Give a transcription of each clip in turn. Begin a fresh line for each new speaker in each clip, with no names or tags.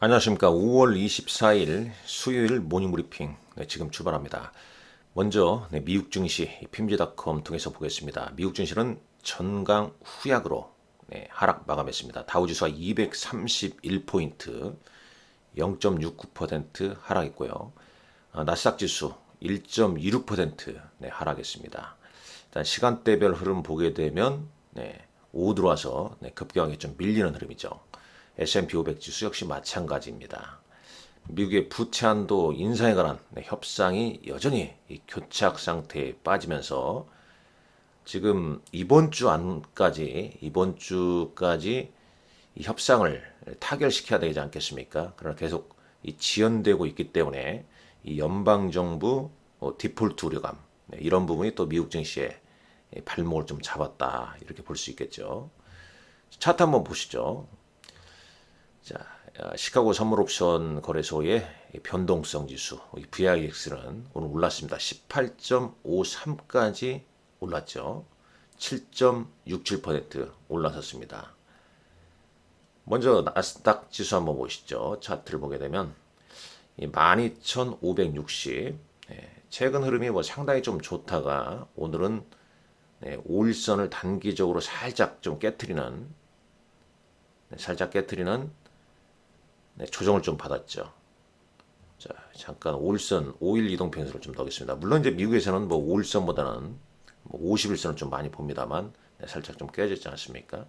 안녕하십니까. 5월 24일 수요일 모닝 브리핑 네, 지금 출발합니다. 먼저 네, 미국 증시 핌지닷컴 통해서 보겠습니다. 미국 증시는 전강 후약으로 네, 하락 마감했습니다. 다우지수가 231포인트 0.69% 하락했고요. 어, 나스닥 지수 1.26% 네, 하락했습니다. 일단 시간대별 흐름 보게 되면 네, 오후 들어와서 네, 급격하게 좀 밀리는 흐름이죠. S&P 500 지수 역시 마찬가지입니다. 미국의 부채 한도 인상에 관한 네, 협상이 여전히 이 교착 상태에 빠지면서 지금 이번 주 안까지 이번 주까지 이 협상을 타결시켜야 되지 않겠습니까? 그러나 계속 이 지연되고 있기 때문에 이 연방 정부 어, 디폴트 우려감 네, 이런 부분이 또 미국 증시에 발목을 좀 잡았다 이렇게 볼 수 있겠죠. 차트 한번 보시죠. 자, 어, 시카고 선물 옵션 거래소의 이 변동성 지수 이 VIX는 오늘 올랐습니다. 18.53까지 올랐죠. 7.67% 올라섰습니다. 먼저 나스닥 지수 한번 보시죠. 차트를 보게 되면 12,560 예, 최근 흐름이 뭐 상당히 좀 좋다가 오늘은 네, 5일선을 단기적으로 살짝 좀 깨트리는 네, 살짝 깨트리는 네, 조정을 좀 받았죠. 자, 잠깐 5일선, 5일 이동 편수를 좀 넣겠습니다. 물론 이제 미국에서는 뭐 5일선보다는 뭐 50일선을 좀 많이 봅니다만 네, 살짝 좀 깨졌지 않습니까?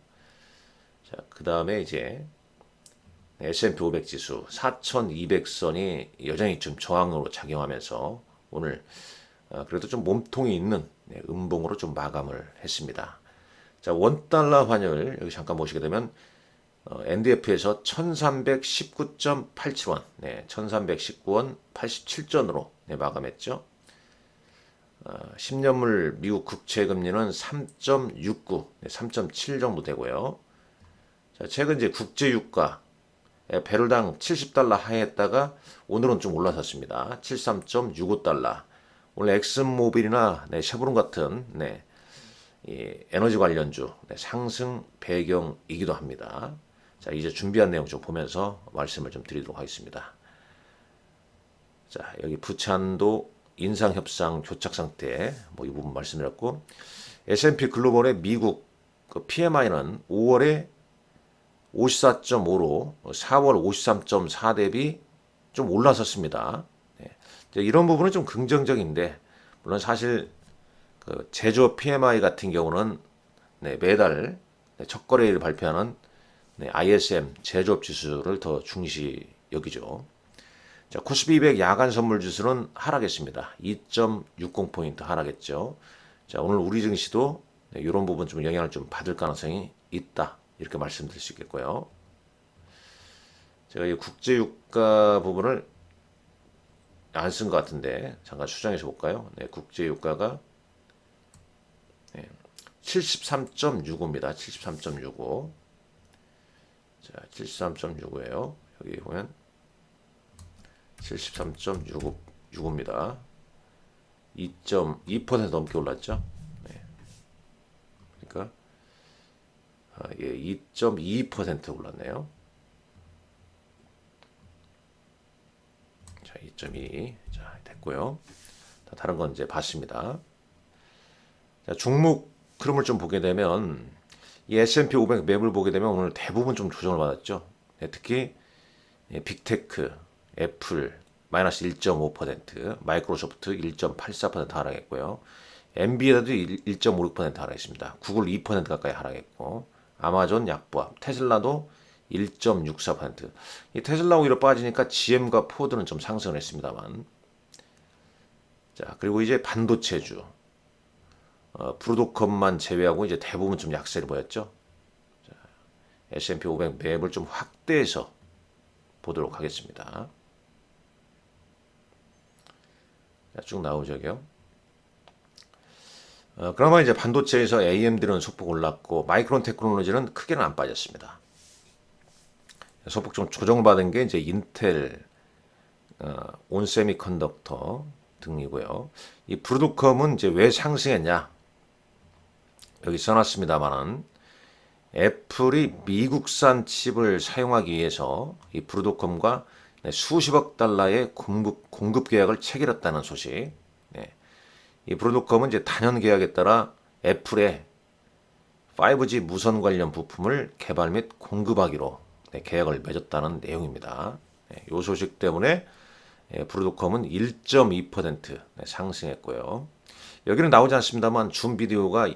자, 그 다음에 이제 S&P 500 지수 4,200선이 여전히 좀 저항으로 작용하면서 오늘 어, 그래도 좀 몸통이 있는 네, 음봉으로 좀 마감을 했습니다. 자, 원달러 환율 여기 잠깐 보시게 되면 어, NDF에서 1319.87원, 네, 1319원 87전으로 네, 마감했죠. 어, 10년물 미국 국채 금리는 3.69, 네, 3.7 정도 되고요. 자, 최근 이제 국제 유가 예, 배럴당 70달러 하했다가 오늘은 좀 올라섰습니다. 73.65달러. 오늘 엑슨모빌이나 네, 쉐보론 같은 네, 이 에너지 관련주 네, 상승 배경이기도 합니다. 자, 이제 준비한 내용 좀 보면서 말씀을 좀 드리도록 하겠습니다. 자, 여기 부찬도 인상 협상 교착 상태 뭐 이 부분 말씀드렸고 S&P 글로벌의 미국 그 PMI는 5월에 54.5로 4월 53.4 대비 좀 올라섰습니다. 네. 이런 부분은 좀 긍정적인데 물론 사실 그 제조업 PMI 같은 경우는 네, 매달 네, 첫 거래일 발표하는 네, ISM 제조업 지수를 더 중시 여기죠. 자, 코스피 200 야간 선물 지수는 하락했습니다. 2.60포인트 하락했죠. 자, 오늘 우리 증시도 네, 이런 부분 좀 영향을 좀 받을 가능성이 있다. 이렇게 말씀드릴 수 있겠고요. 제가 이 국제유가 부분을 안 쓴 것 같은데 잠깐 수정해서 볼까요? 네, 국제유가가 네, 73.65입니다. 73.65. 자, 73.65예요. 여기 보면 73.65입니다. 2.2% 넘게 올랐죠. 네. 그러니까 아, 예, 2.2% 올랐네요. 자, 2.2. 자, 됐고요. 다른 건 이제 봤습니다. 자, 종목 흐름을 좀 보게 되면 이 S&P 500 맵을 보게 되면 오늘 대부분 좀 조정을 받았죠. 네, 특히 예, 빅테크, 애플 마이너스 1.5%, 마이크로소프트 1.84% 하락했고요. 엔비디아도 1.56% 하락했습니다. 구글 2% 가까이 하락했고 아마존 약보합, 테슬라도 1.64%. 이 테슬라 오히려 빠지니까 GM과 포드는 좀 상승을 했습니다만. 자, 그리고 이제 반도체주. 어, 브루도컴만 제외하고 이제 대부분 좀 약세를 보였죠. 자, S&P 500 맵을 좀 확대해서 보도록 하겠습니다. 자, 쭉 나오죠, 여기요. 어, 그나마 이제 반도체에서 AMD는 소폭 올랐고 마이크론 테크놀로지는 크게는 안 빠졌습니다. 소폭 좀 조정을 받은 게 이제 인텔, 어, 온세미컨덕터 등이고요. 이 브루드컴은 이제 왜 상승했냐? 여기 써놨습니다만은 애플이 미국산 칩을 사용하기 위해서 이 브루도컴과 네, 수십억 달러의 공급, 공급 계약을 체결했다는 소식. 네. 이 브루도컴은 이제 단연 계약에 따라 애플에 5G 무선 관련 부품을 개발 및 공급하기로 네, 계약을 맺었다는 내용입니다. 네, 이 소식 때문에 예, 브루도컴은 1.2% 네, 상승했고요. 여기는 나오지 않습니다만 줌 비디오가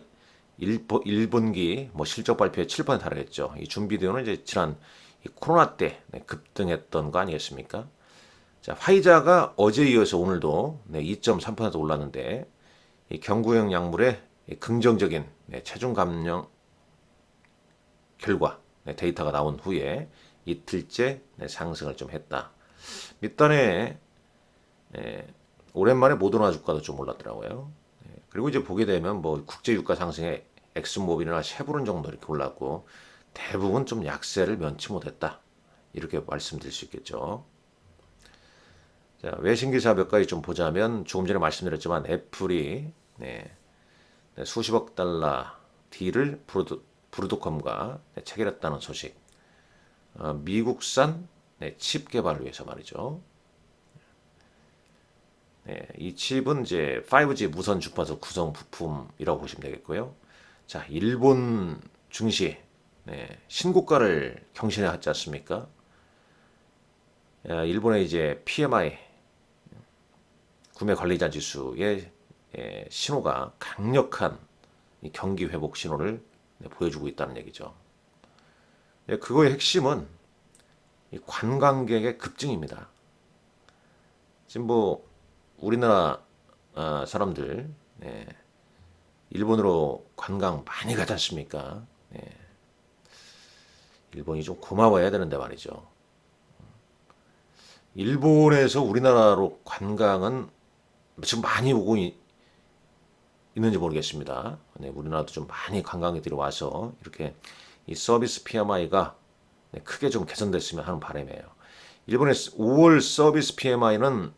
1분, 기뭐 실적 발표에 7% 하락했죠. 이줌 비디오는 이제 지난 이 코로나 때 네, 급등했던 거 아니겠습니까? 자, 화이자가 어제 이어서 오늘도 네, 2.3% 올랐는데 이 경구형 약물의 이 긍정적인 네, 체중 감량 결과 네, 데이터가 나온 후에 이틀째 네, 상승을 좀 했다. 밑단에 네, 오랜만에 모더나 주가도 좀 올랐더라고요. 네, 그리고 이제 보게 되면 뭐 국제 유가 상승에 엑스모빌이나 쉐브론 정도 이렇게 올랐고 대부분 좀 약세를 면치 못했다. 이렇게 말씀드릴 수 있겠죠. 자, 외신 기사 몇 가지 좀 보자면 조금 전에 말씀드렸지만 애플이 네, 네, 수십억 달러 딜을 브루드, 브루드컴과 네, 체결했다는 소식. 어, 미국산 네, 칩 개발을 위해서 말이죠. 네, 이 칩은 이제 5G 무선 주파수 구성 부품이라고 보시면 되겠고요. 자, 일본 증시 네, 신고가를 경신했지 않습니까? 야, 일본의 이제 PMI 구매 관리자 지수의 예, 신호가 강력한 이 경기 회복 신호를 네, 보여주고 있다는 얘기죠. 예, 그거의 핵심은 이 관광객의 급증입니다. 지금 뭐 우리나라 아, 사람들 네, 일본으로 관광 많이 가지 않습니까? 네. 일본이 좀 고마워해야 되는데 말이죠. 일본에서 우리나라로 관광은 지금 많이 오고 있, 는지 모르겠습니다. 네, 우리나라도 좀 많이 관광객들이 와서 이렇게 이 서비스 PMI가 네, 크게 좀 개선됐으면 하는 바람이에요. 일본의 5월 서비스 PMI는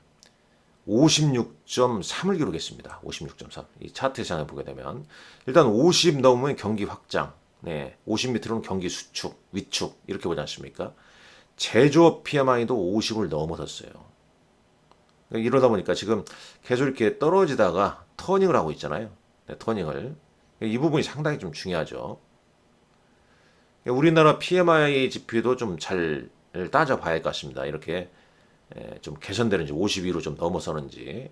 56.3을 기록했습니다. 56.3. 이 차트상에 보게 되면 일단 50 넘으면 경기 확장, 네, 50 밑으로는 경기 수축, 위축 이렇게 보지 않습니까? 제조업 PMI도 50을 넘어섰어요. 이러다 보니까 지금 계속 이렇게 떨어지다가 터닝을 하고 있잖아요. 네, 터닝을. 이 부분이 상당히 좀 중요하죠. 우리나라 PMI 지표도 좀 잘 따져봐야 할 것 같습니다. 이렇게 좀 개선되는지 52로 좀 넘어서는지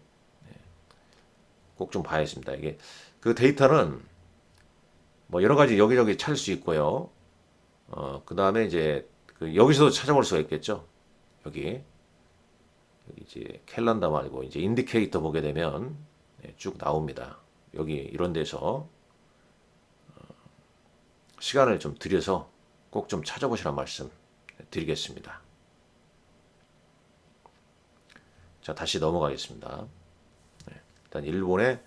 꼭 좀 봐야겠습니다. 이게 그 데이터는 뭐 여러 가지 여기저기 찾을 수 있고요. 어, 그 다음에 이제 그 여기서도 찾아볼 수가 있겠죠. 여기. 이제 캘런더 말고 이제 인디케이터 보게 되면 네, 쭉 나옵니다. 여기 이런 데서 어, 시간을 좀 들여서 꼭 좀 찾아보시란 말씀 드리겠습니다. 자, 다시 넘어가겠습니다. 네, 일단 일본의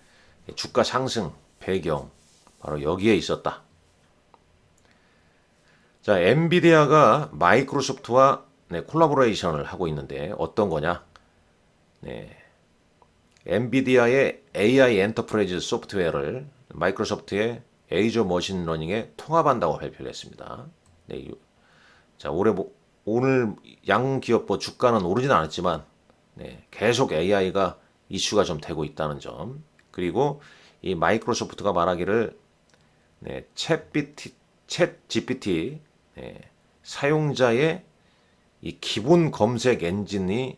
주가 상승 배경 바로 여기에 있었다. 자, 엔비디아가 마이크로소프트와 네, 콜라보레이션을 하고 있는데 어떤 거냐? 네. 엔비디아의 AI 엔터프라이즈 소프트웨어를 마이크로소프트의 에이저 머신 러닝에 통합한다고 발표를 했습니다. 네. 자, 올해 뭐, 오늘 양 기업보 주가는 오르진 않았지만 네, 계속 AI가 이슈가 좀 되고 있다는 점. 그리고 이 마이크로소프트가 말하기를 네, 챗, 챗 GPT 네, 사용자의 이 기본 검색 엔진이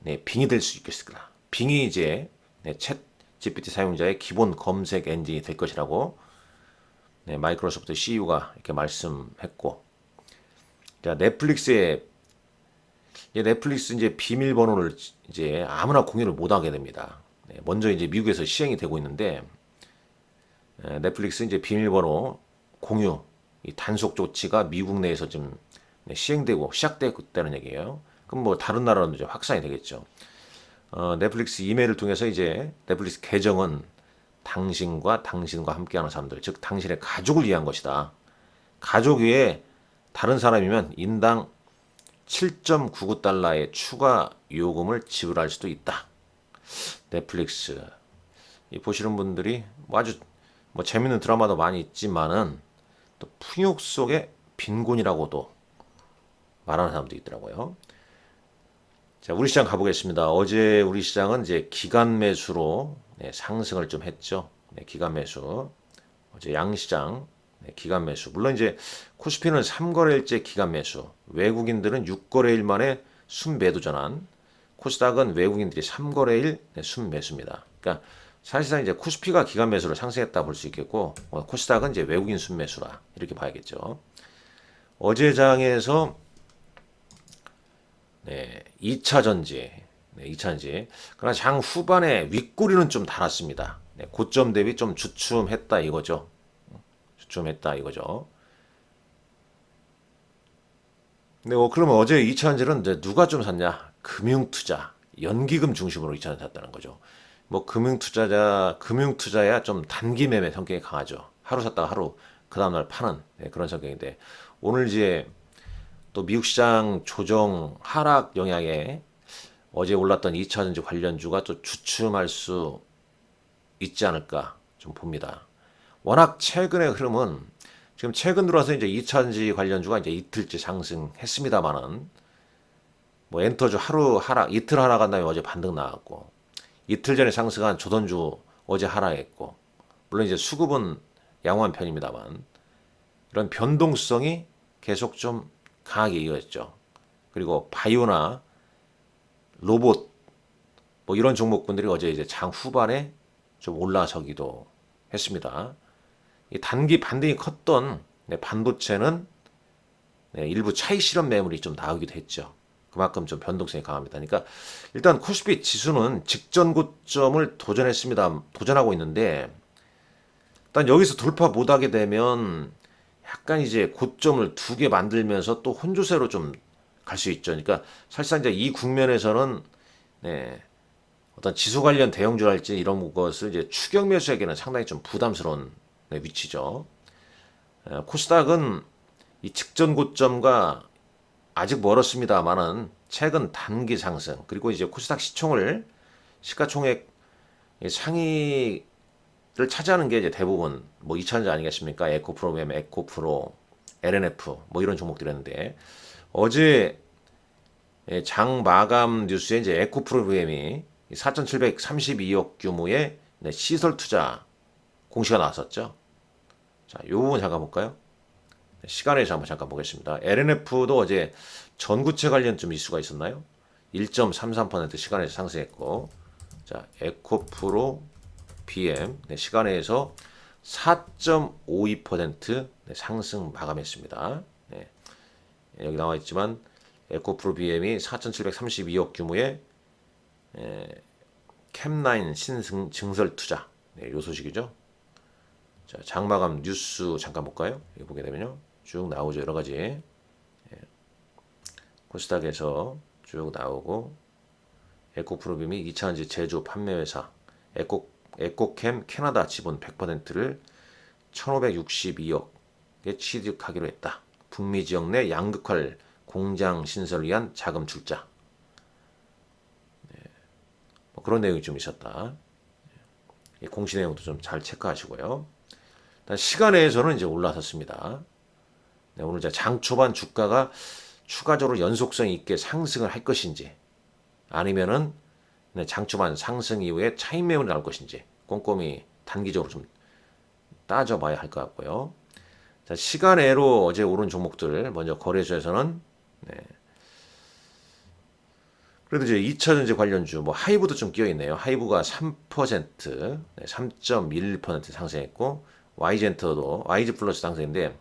네, 빙이 될 수 있겠습니다. 빙이 이제 네, 챗 GPT 사용자의 기본 검색 엔진이 될 것이라고 네, 마이크로소프트 CEO가 이렇게 말씀했고, 자 넷플릭스의 이제 넷플릭스 이제 비밀번호를 이제 아무나 공유를 못 하게 됩니다. 네, 먼저 이제 미국에서 시행이 되고 있는데 넷플릭스 이제 비밀번호 공유 이 단속 조치가 미국 내에서 좀 네, 시행되고 시작됐다는 얘기예요. 그럼 뭐 다른 나라로도 이제 확산이 되겠죠. 어, 넷플릭스 이메일을 통해서 이제 넷플릭스 계정은 당신과 당신과 함께하는 사람들, 즉 당신의 가족을 위한 것이다. 가족 외에 다른 사람이면 인당 7.99달러의 추가 요금을 지불할 수도 있다. 넷플릭스 이 보시는 분들이 뭐 아주 뭐 재밌는 드라마도 많이 있지만은 또 풍욕 속의 빈곤이라고도 말하는 사람도 있더라고요. 자, 우리 시장 가보겠습니다. 어제 우리 시장은 이제 기간 매수로 네, 상승을 좀 했죠. 네, 기간 매수. 어제 양시장 네, 기간 매수. 물론 이제 코스피는 3거래일째 기간 매수. 외국인들은 6거래일 만에 순매도 전환. 코스닥은 외국인들이 3거래일 네, 순매수입니다. 그러니까 사실상 이제 코스피가 기간 매수로 상승했다 볼 수 있겠고 어, 코스닥은 이제 외국인 순매수라 이렇게 봐야겠죠. 어제 장에서 네, 2차 전지, 네, 2차 전지. 그러나 장 후반에 윗꼬리는 좀 달았습니다. 네, 고점 대비 좀 주춤했다 이거죠. 주춤했다 이거죠. 네, 어, 그러면 어제 2차 전지는 이제 누가 좀 샀냐? 금융투자, 연기금 중심으로 2차 전지 샀다는 거죠. 뭐 금융투자자, 금융투자야 좀 단기 매매 성격이 강하죠. 하루 샀다가 하루 그 다음날 파는 네, 그런 성격인데 오늘 이제 또 미국 시장 조정 하락 영향에 어제 올랐던 2차전지 관련주가 또 주춤할 수 있지 않을까 좀 봅니다. 워낙 최근의 흐름은 지금 최근 들어와서 이제 2차전지 관련주가 이제 이틀째 상승했습니다만은 뭐 엔터주 하루 하락 이틀 하락한 다음에 어제 반등 나왔고 이틀 전에 상승한 조선주 어제 하락했고 물론 이제 수급은 양호한 편입니다만 이런 변동성이 계속 좀 강하게 이어졌죠. 그리고 바이오나 로봇 뭐 이런 종목군들이 어제 이제 장 후반에 좀 올라서기도 했습니다. 이 단기 반등이 컸던 네, 반도체는 네, 일부 차익 실현 매물이 좀 나오기도 했죠. 그만큼 좀 변동성이 강합니다. 그러니까 일단 코스피 지수는 직전 고점을 도전했습니다. 도전하고 있는데 일단 여기서 돌파 못하게 되면 약간 이제 고점을 두 개 만들면서 또 혼조세로 좀 갈 수 있죠. 그러니까 사실상 이제 이 국면에서는 네, 어떤 지수 관련 대형주랄지 이런 것을 이제 추격 매수에게는 상당히 좀 부담스러운 네, 위치죠. 에, 코스닥은 이 직전 고점과 아직 멀었습니다만은 최근 단기 상승 그리고 이제 코스닥 시총을 시가총액 상위 를 차지하는 게 이제 대부분 뭐 2차전지 아니겠습니까? 에코프로, 에코프로, LNF 뭐 이런 종목들이었는데 어제 장 마감 뉴스에 이제 에코프로 VM이 4,732억 규모의 시설 투자 공시가 나왔었죠. 자, 이 부분 잠깐 볼까요? 시간에서 한번 잠깐 보겠습니다. LNF도 어제 전구체 관련 좀 이슈가 있었나요? 1.33% 시간에서 상승했고, 자, 에코프로 BM 네, 시간에서 4.52% 네, 상승 마감했습니다. 네, 여기 나와 있지만 에코프로 BM이 4,732억 규모의 에, 캠라인 신승 증설 투자 네, 요 소식이죠. 자, 장마감 뉴스 잠깐 볼까요? 여기 보게 되면요. 쭉 나오죠. 여러 가지. 예. 코스닥에서 쭉 나오고 에코프로빔이 2차전지 제조 판매 회사 에코 에코캠 캐나다 지분 100%를 1562억에 취득하기로 했다. 북미 지역 내 양극화 공장 신설을 위한 자금 출자. 네. 뭐 그런 내용이 좀 있었다. 네. 공시 내용도 좀 잘 체크하시고요. 시간에서는 이제 올라섰습니다. 네, 오늘 장 초반 주가가 추가적으로 연속성 있게 상승을 할 것인지 아니면은 네, 장 초반 상승 이후에 차익 매물이 나올 것인지 꼼꼼히 단기적으로 좀 따져봐야 할 것 같고요. 자, 시간외로 어제 오른 종목들 먼저 거래소에서는 네. 그래도 이제 2차전지 관련주 뭐 하이브도 좀 끼어 있네요. 하이브가 3% 네, 3.11% 상승했고 와이젠터도 와이즈 플러스 상승인데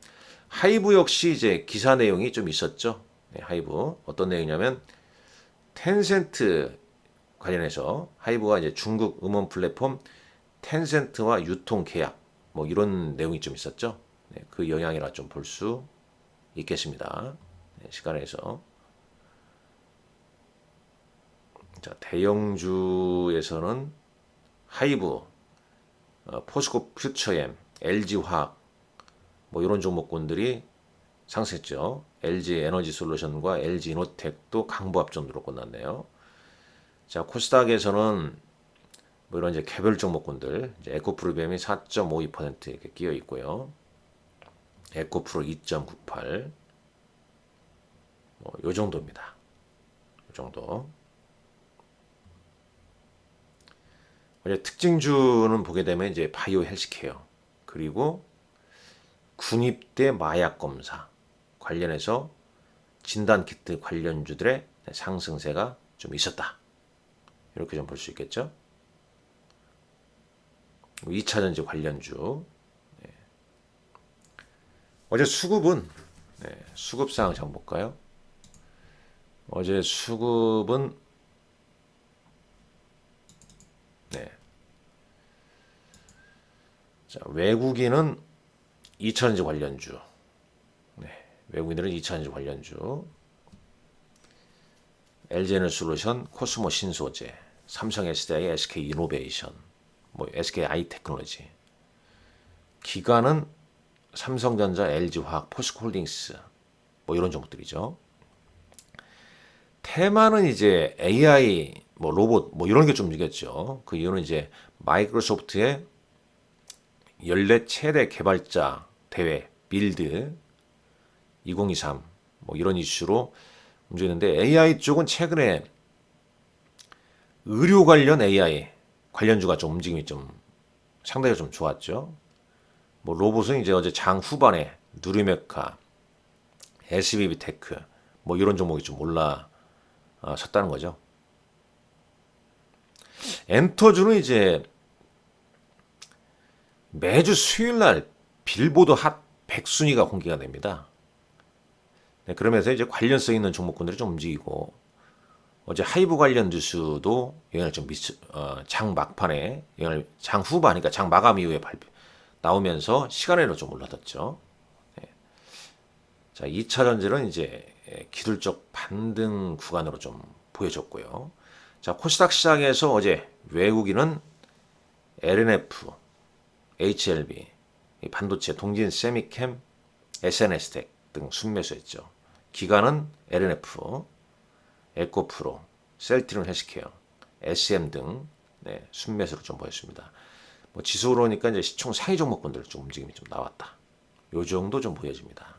하이브 역시 이제 기사 내용이 좀 있었죠. 네, 하이브 어떤 내용이냐면 텐센트 관련해서 하이브가 이제 중국 음원 플랫폼 텐센트와 유통 계약 뭐 이런 내용이 좀 있었죠. 네, 그 영향이라 좀 볼 수 있겠습니다. 네, 시간에서 자 대형주에서는 하이브, 어, 포스코 퓨처엠, LG화학 뭐 이런 종목군들이 상승했죠. LG 에너지 솔루션과 LG 이노텍도 강보합 정도로 끝났네요. 자, 코스닥에서는 뭐 이런 이제 개별 종목군들, 이제 에코프리비엠이 4.52% 이렇게 끼어 있고요. 에코프로 2.98. 뭐, 요 정도입니다. 요 정도. 이제 특징주는 보게 되면 이제 바이오 헬스케어 그리고 군입대 마약 검사 관련해서 진단 키트 관련주들의 상승세가 좀 있었다. 이렇게 좀 볼 수 있겠죠. 2차 전지 관련주. 네. 어제 수급은 네, 수급 상황 좀 볼까요? 어제 수급은 네. 자, 외국인은 2차전지 관련주. 네. 외국인들은 2차전지 관련주. LG에너솔루션, 코스모 신소재, 삼성 SDI, SK 이노베이션, 뭐 SK 아이 테크놀로지. 기관은 삼성전자, LG화학, 포스코홀딩스 뭐 이런 종목들이죠. 테마는 이제 AI, 뭐 로봇, 뭐 이런 게좀 이겠죠. 그 이유는 이제 마이크로소프트의 연례 최대 개발자 대회 빌드 2023 뭐 이런 이슈로 움직이는데 AI 쪽은 최근에 의료 관련 AI 관련주가 좀 움직임이 좀 상당히 좀 좋았죠. 뭐 로봇은 이제 어제 장 후반에 누리메카, SBB 테크 뭐 이런 종목이 좀 올라 어, 섰다는 거죠. 엔터주는 이제 매주 수요일 날 빌보드 핫 100순위가 공개가 됩니다. 네, 그러면서 이제 관련성 있는 종목군들이 좀 움직이고 어제 하이브 관련 뉴스도 영향을 좀 미치, 어, 장 막판에 영향을 장 후반이니까 장 마감 이후에 발표 나오면서 시간에는 좀 올라섰죠. 네. 자, 2차 전지는 이제 기술적 반등 구간으로 좀 보여줬고요. 자, 코스닥 시장에서 어제 외국인은 LNF, HLB, 반도체, 동진 세미캠, SNS텍 등 순매수했죠. 기관은 LNF, 에코프로, 셀트리온 헬스케어, SM 등 네, 순매수로 좀 보였습니다. 뭐 지수로 보니까 이제 시총 상위 종목군들 좀 움직임이 좀 나왔다. 요 정도 좀 보여집니다.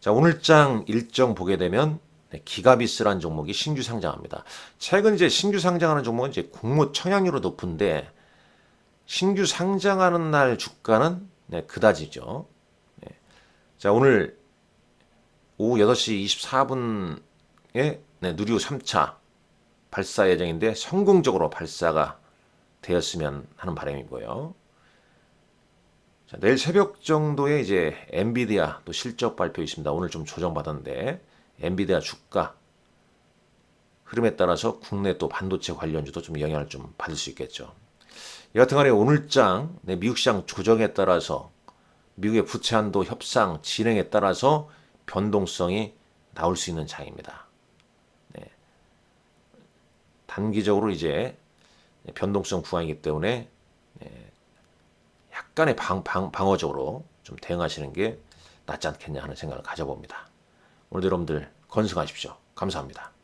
자, 오늘장 일정 보게 되면 네, 기가비스라는 종목이 신규 상장합니다. 최근 이제 신규 상장하는 종목은 이제 공모 청약률이 높은데 신규 상장하는 날 주가는 네, 그다지죠. 네. 자, 오늘 오후 8시 24분에 네, 누리호 3차 발사 예정인데 성공적으로 발사가 되었으면 하는 바람이고요. 자, 내일 새벽 정도에 이제 엔비디아 또 실적 발표 있습니다. 오늘 좀 조정받았는데 엔비디아 주가 흐름에 따라서 국내 또 반도체 관련주도 좀 영향을 좀 받을 수 있겠죠. 여하튼 간에 오늘장 네, 미국 시장 조정에 따라서 미국의 부채 한도 협상 진행에 따라서 변동성이 나올 수 있는 장입니다. 네. 단기적으로 이제 변동성 구간이기 때문에 네. 약간의 방, 방, 방어적으로 좀 대응하시는 게 낫지 않겠냐 하는 생각을 가져봅니다. 오늘도 여러분들 건승하십시오. 감사합니다.